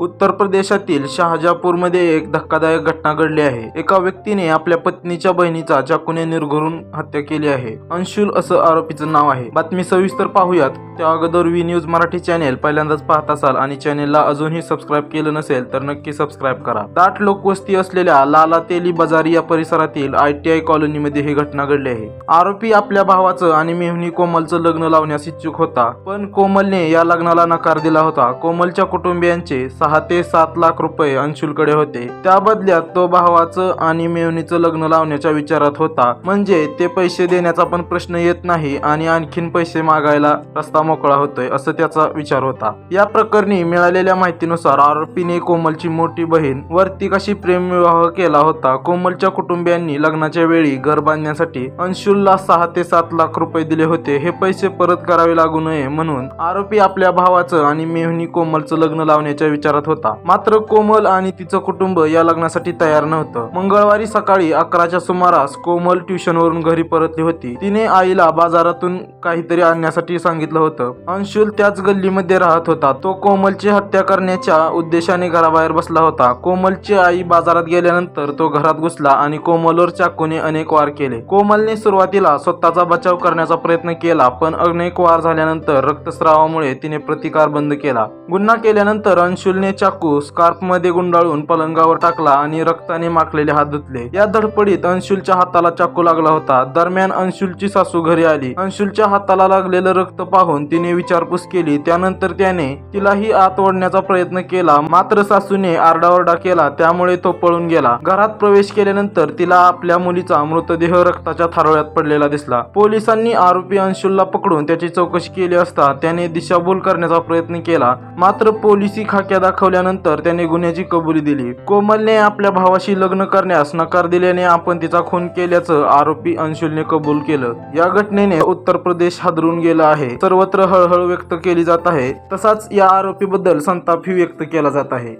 उत्तर प्रदेशातील शहाजापूरमध्ये एक धक्कादायक घटना घडली आहे. एका व्यक्तीने आपल्या पत्नीच्या बहिणीचा चाकूने निर्घरून हत्या केली आहे. अंशुल असं आरोपीचं नाव आहे. बातमी सविस्तर पाहूयात. त्या अगोदर वी न्यूज मराठी चॅनेल पहिल्यांदाच पाहत असाल आणि चॅनेलला अजूनही सबस्क्राईब केलं नसेल तर नक्की सबस्क्राईब करा. दाट लोकवस्ती असलेल्या लाला तेली या परिसरातील आय टी आय कॉलनीमध्ये ही घटना घडली आहे. आरोपी आपल्या भावाचं आणि मेहनी कोमलचं लग्न लावण्यास इच्छुक होता. पण कोमलने या लग्नाला नकार दिला होता. कोमलच्या कुटुंबियांचे सहा ते सात लाख रुपये अंशुलकडे होते. त्या बदल्यात तो भावाचं आणि मेवणीचं लग्न लावण्याच्या विचारात होता. म्हणजे ते पैसे देण्याचा पण प्रश्न येत नाही आणि आणखीन पैसे मागायला रस्ता मोकळा होतोय असं त्याचा विचार होता. या प्रकरणी मिळालेल्या माहितीनुसार आरोपीने कोमलची मोठी बहीण वरती कशी प्रेमविवाह केला होता कोमलच्या कुटुंबियांनी लग्नाच्या वेळी घर बांधण्यासाठी अंशुलला सहा ते सात लाख रुपये दिले होते. हे पैसे परत करावे लागू नये म्हणून आरोपी आपल्या भावाचं आणि मेहनी कोमलचं लग्न लावण्याच्या विचार करत होता. मात्र कोमल आणि तिचं कुटुंब या लग्नासाठी तयार नव्हतं. मंगळवारी सकाळी अकराच्या सुमारास कोमल ट्युशनवरून घरी परतली होती. तिने आईला बाजारातून काहीतरी आणण्यासाठी सांगितलं होतं. अंशुल त्याच गल्लीमध्ये राहत होता. तो कोमलची हत्या करण्याच्या उद्देशाने घराबाहेर बसला होता. कोमलची आई बाजारात गेल्यानंतर तो घरात घुसला आणि कोमलवर चाकूने अनेक वार केले. कोमलने सुरुवातीला स्वतःचा बचाव करण्याचा प्रयत्न केला पण अनेक वार झाल्यानंतर रक्तस्रावामुळे तिने प्रतिकार बंद केला. गुन्हा केल्यानंतर अंशुलने चाकू स्कार्फमध्ये गुंडाळून पलंगावर टाकला आणि रक्ताने माखलेले हात धुतले. या धडपडीत अंशुलच्या हाताला चाकू लागला होता. दरम्यान अंशुलची सासू घरी आली. अंशुलच्या हाताला लागलेलं रक्त पाहून तिने विचारपूस केली. त्यानंतर त्याने तिलाही आत ओढण्याचा प्रयत्न केला. मात्र सासूने आरडाओरडा केला. त्यामुळे तो पळून गेला. घरात प्रवेश केल्यानंतर तिला आपल्या मुलीचा मृतदेह रक्ताच्या थारोळ्यात पडलेला दिसला. पोलिसांनी आरोपी अंशुलला पकडून त्याची चौकशी केली असता त्याने दिशाभूल करण्याचा प्रयत्न केला. मात्र पोलिसी खाक्या दाखवल्यानंतर त्याने गुन्ह्याची कबुली दिली. कोमलने आपल्या भावाशी लग्न करण्यास नकार दिल्याने आपण तिचा खून केल्याचं आरोपी अंशुलने कबूल केलं. या घटनेने उत्तर प्रदेश हादरून गेला आहे. सर्वत्र हळहळ व्यक्त केली जात आहे. तसाच या आरोपीबद्दल संतापही व्यक्त केला जात आहे.